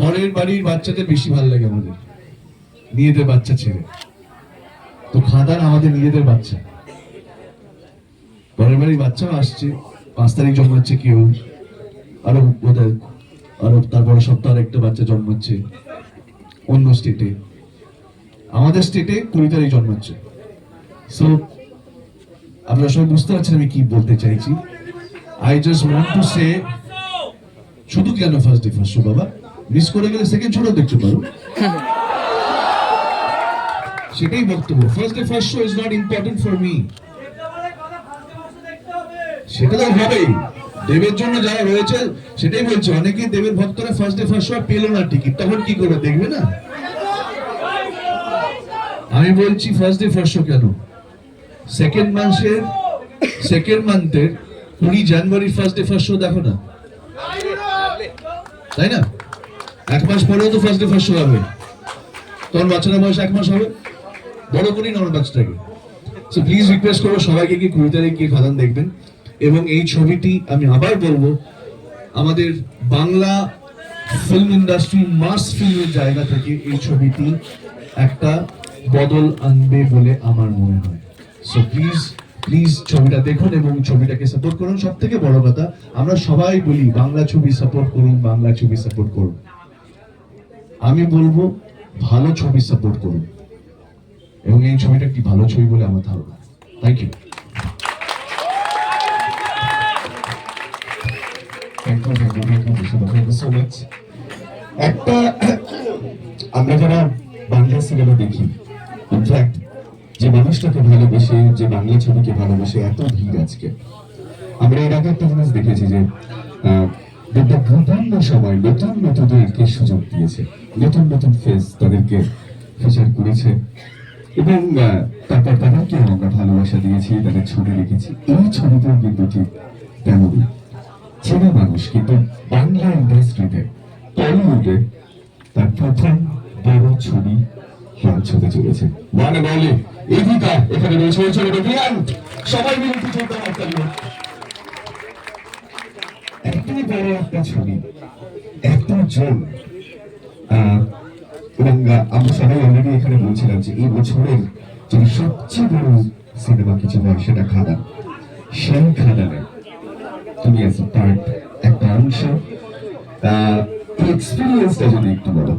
পরের বাড়ির বাচ্চাদের বেশি ভালো লাগে আমাদের। নিজেদের বাচ্চা ছেড়ে। তো খাদান আমাদের নিজেদের বাচ্চা। পরের বাড়ির বাচ্চাও আসছে, পাঁচ তারিখ জন্মাচ্ছে কেউ। আরও বোধহয় আরও তারপরে সপ্তাহে একটা বাচ্চা জন্মাচ্ছে অন্য স্টেটে আমাদের স্টেটে কুড়ি তারিখ জন্মাচ্ছে। সো আপনারা সবাই বুঝতে পারছেন আমি কি বলতে চাইছি। I just want to say শুধু কেন ফার্স্ট ডে ফার্স্ট বাবা? মিস করে গেলে সেকেন্ড শোটা দেখতে পারো। সেটাই বক্তব্য। First day first show is not important for me সেটা তো হবেই। দেবের জন্য যারা রয়েছে সেটাই বলছে। অনেকে দেবের ভক্তরা ফার্স্ট ডে ফার্স্ট শো পেল না টিকিট তখন কি করে দেখবে না? আমি বলছি ফার্স্ট ডে ফার্স্ট শো কেন? সেকেন্ড মাসের সেকেন্ড মান্থের কুড়ি January first day first show দেখো না। তাই না? এক মাস পরেও তো ফার্স্ট ডে ফার্স্ট শো হবে। তখন বাচ্চারা বয়স এক মাস হবে। বড় করি না আমার বাচ্চাটাকে। সো প্লিজ রিকোয়েস্ট করব সবাইকে কি কুড়ি তারিখ গিয়ে খাদান দেখবেন। এবং এই ছবিটি আমি আবার বলব, আমাদের বাংলা ফিল্ম ইন্ডাস্ট্রি মাস ফিল্মের জায়গা থেকে এই ছবিটি একটা বদল আনবে বলে আমার মনে হয়। সো প্লিজ প্লিজ ছবিটা দেখুন এবং ছবিটাকে সাপোর্ট করুন। সব থেকে বড় কথা, আমরা সবাই বলি, বাংলা ছবি সাপোর্ট করুন, বাংলা ছবি সাপোর্ট করুন। আমি বলব, ভালো ছবি সাপোর্ট করুন। এবং এই ছবিটা একটি ভালো ছবি বলে আমার ধারণা। থ্যাংক ইউ একটা, আমরা যারা বাংলা সিনেমা দেখি ইনফ্যাক্ট যে মানুষটাকে ভালোবেসে, যে বাংলা ছবিকে ভালোবেসে এত ভিড় আজকে। আমরা এর আগে একটা জিনিস দেখেছি যে একটা বিভিন্ন সময় নতুন নতুনদেরকে সুযোগ দিয়েছে। নতুন নতুন ফেস তাদেরকে ফিচার করেছে। এবং তারপর তাদেরকে আমরা ভালোবাসা দিয়েছি, তাদের ছবি রেখেছি এই ছবিতেও কিন্তু ঠিক তেমনই। ছেলে মানুষ কিন্তু বাংলা ইন্ডাস্ট্রিতে টলিউডে তার প্রথম বড় ছবি লঞ্চ হতে চলেছে। মানে বলে, এদিকা এখানে রয়েছে সবাই মিলে এতই বড় একটা ছবি। এত জন। এবং আমরা সবাই অলরেডি এখানে বলছিলাম যে এই বছরের যদি সবচেয়ে বড় সিনেমা কিছু হয় সেটা খাদান। সেই খাদানে তুমি অ্যাজ পার্ট একটা অংশ। এক্সপিরিয়েন্সটা যদি একটু বলো।